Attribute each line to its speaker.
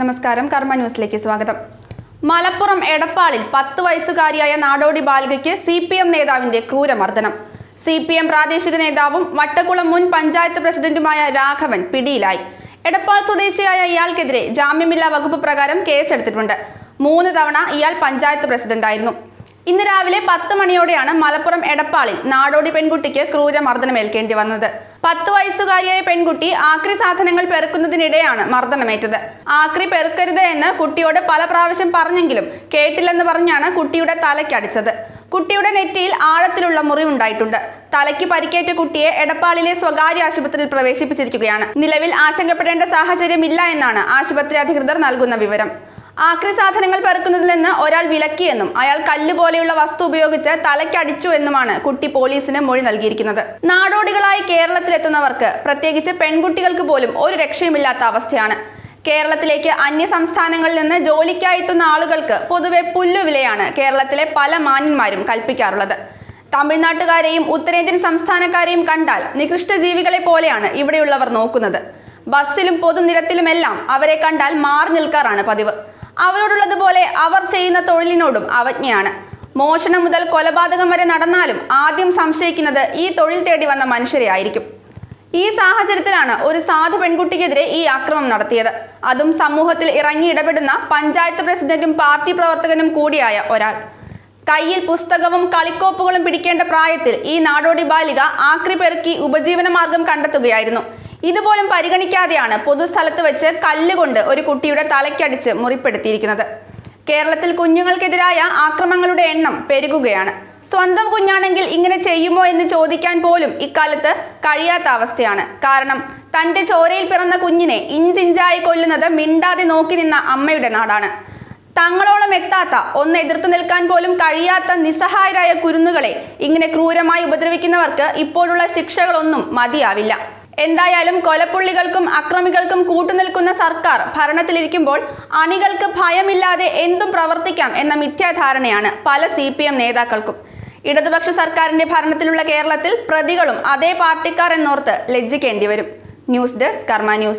Speaker 1: നമസ്കാരം കർമ്മ ന്യൂസിലേക്ക് സ്വാഗതം. മലപ്പുറം എടപ്പാളിൽ പത്ത് വയസ്സുകാരിയായ നാടോടി ബാലികയ്ക്ക് സി പി എം നേതാവിന്റെ ക്രൂരമർദ്ദനം. സി പി എം പ്രാദേശിക നേതാവും വട്ടക്കുളം മുൻ പഞ്ചായത്ത് പ്രസിഡന്റുമായ രാഘവൻ പിടിയിലായി. എടപ്പാൾ സ്വദേശിയായ ഇയാൾക്കെതിരെ ജാമ്യമില്ലാ വകുപ്പ് പ്രകാരം കേസെടുത്തിട്ടുണ്ട്. മൂന്ന് തവണ ഇയാൾ പഞ്ചായത്ത് പ്രസിഡന്റായിരുന്നു. ഇന്ന് രാവിലെ പത്ത് മണിയോടെയാണ് മലപ്പുറം എടപ്പാളിൽ നാടോടി പെൺകുട്ടിക്ക് ക്രൂരമർദ്ദനമേൽക്കേണ്ടി വന്നത്. പത്ത് വയസ്സുകാരിയായ പെൺകുട്ടി ആക്രി സാധനങ്ങൾ പെറുക്കുന്നതിനിടെയാണ് മർദ്ദനമേറ്റത്. ആക്രി പെറുക്കരുത് എന്ന് കുട്ടിയോട് പല പ്രാവശ്യം പറഞ്ഞെങ്കിലും കേട്ടില്ലെന്ന് പറഞ്ഞാണ് കുട്ടിയുടെ തലയ്ക്കടിച്ചത് കുട്ടിയുടെ നെറ്റിയിൽ ആഴത്തിലുള്ള മുറിവുണ്ടായിട്ടുണ്ട്. തലയ്ക്ക് പരിക്കേറ്റ കുട്ടിയെ എടപ്പാളിലെ സ്വകാര്യ ആശുപത്രിയിൽ പ്രവേശിപ്പിച്ചിരിക്കുകയാണ്. നിലവിൽ ആശങ്കപ്പെടേണ്ട സാഹചര്യമില്ല എന്നാണ് ആശുപത്രി അധികൃതർ നൽകുന്ന വിവരം. ആക്രി സാധനങ്ങൾ പെറുക്കുന്നതിൽ നിന്ന് ഒരാൾ വിലക്കിയെന്നും അയാൾ കല്ല് പോലെയുള്ള വസ്തു ഉപയോഗിച്ച് തലയ്ക്കടിച്ചു എന്നുമാണ് കുട്ടി പോലീസിന് മൊഴി നൽകിയിരിക്കുന്നത്. നാടോടികളായി കേരളത്തിലെത്തുന്നവർക്ക് പ്രത്യേകിച്ച് പെൺകുട്ടികൾക്ക് പോലും ഒരു രക്ഷയുമില്ലാത്ത അവസ്ഥയാണ്. കേരളത്തിലേക്ക് അന്യ സംസ്ഥാനങ്ങളിൽ നിന്ന് ജോലിക്കായി എത്തുന്ന ആളുകൾക്ക് പൊതുവെ പുല്ലുവിലയാണ് കേരളത്തിലെ പല മാന്യന്മാരും കൽപ്പിക്കാറുള്ളത്. തമിഴ്നാട്ടുകാരെയും ഉത്തരേന്ത്യൻ സംസ്ഥാനക്കാരെയും കണ്ടാൽ നികൃഷ്ട ജീവികളെ പോലെയാണ് ഇവിടെയുള്ളവർ നോക്കുന്നത്. ബസ്സിലും പൊതുനിരത്തിലുമെല്ലാം അവരെ കണ്ടാൽ മാറി നിൽക്കാറാണ് പതിവ്. അവരോടുള്ളതുപോലെ അവർ ചെയ്യുന്ന തൊഴിലിനോടും അവജ്ഞയാണ്. മോഷണം മുതൽ കൊലപാതകം വരെ നടന്നാലും ആദ്യം സംശയിക്കുന്നത് ഈ തൊഴിൽ തേടി വന്ന മനുഷ്യരെ ആയിരിക്കും. ഈ സാഹചര്യത്തിലാണ് ഒരു സാധു പെൺകുട്ടിക്കെതിരെ ഈ ആക്രമം നടത്തിയത്. അതും സമൂഹത്തിൽ ഇറങ്ങി ഇടപെടുന്ന പഞ്ചായത്ത് പ്രസിഡന്റും പാർട്ടി പ്രവർത്തകനും കൂടിയായ ഒരാൾ. കയ്യിൽ പുസ്തകവും കളിക്കോപ്പുകളും പിടിക്കേണ്ട പ്രായത്തിൽ ഈ നാടോടി ബാലിക ആക്രി പെറുക്കി ഉപജീവനമാർഗം കണ്ടെത്തുകയായിരുന്നു. ഇതുപോലും പരിഗണിക്കാതെയാണ് പൊതുസ്ഥലത്ത് വെച്ച് കല്ലുകൊണ്ട് ഒരു കുട്ടിയുടെ തലയ്ക്കടിച്ച് മുറിപ്പെടുത്തിയിരിക്കുന്നത്. കേരളത്തിൽ കുഞ്ഞുങ്ങൾക്കെതിരായ ആക്രമങ്ങളുടെ എണ്ണം പെരുകുകയാണ്. സ്വന്തം കുഞ്ഞാണെങ്കിൽ ഇങ്ങനെ ചെയ്യുമോ എന്ന് ചോദിക്കാൻ പോലും ഇക്കാലത്ത് കഴിയാത്ത അവസ്ഥയാണ്. കാരണം തന്റെ ചോരയിൽ പിറന്ന കുഞ്ഞിനെ ഇഞ്ചിഞ്ചായി കൊല്ലുന്നത് മിണ്ടാതെ നോക്കി നിന്ന അമ്മയുടെ നാടാണ്. തങ്ങളോളം എത്താത്ത ഒന്ന് എതിർത്തു നിൽക്കാൻ പോലും കഴിയാത്ത നിസ്സഹായരായ കുരുന്നുകളെ ഇങ്ങനെ ക്രൂരമായി ഉപദ്രവിക്കുന്നവർക്ക് ഇപ്പോഴുള്ള ശിക്ഷകളൊന്നും മതിയാവില്ല. എന്തായാലും കൊലപ്പുള്ളികൾക്കും അക്രമികൾക്കും കൂട്ടുനിൽക്കുന്ന സർക്കാർ ഭരണത്തിലിരിക്കുമ്പോൾ അണികൾക്ക് ഭയമില്ലാതെ എന്തും പ്രവർത്തിക്കാം എന്ന മിഥ്യാധാരണയാണ് പല സി നേതാക്കൾക്കും. ഇടതുപക്ഷ സർക്കാരിന്റെ ഭരണത്തിലുള്ള കേരളത്തിൽ പ്രതികളും അതേ പാർട്ടിക്കാർ എന്നോർത്ത് ലജ്ജിക്കേണ്ടി വരും ന്യൂസ് ഡെസ്ക് കർമ്മ ന്യൂസ്.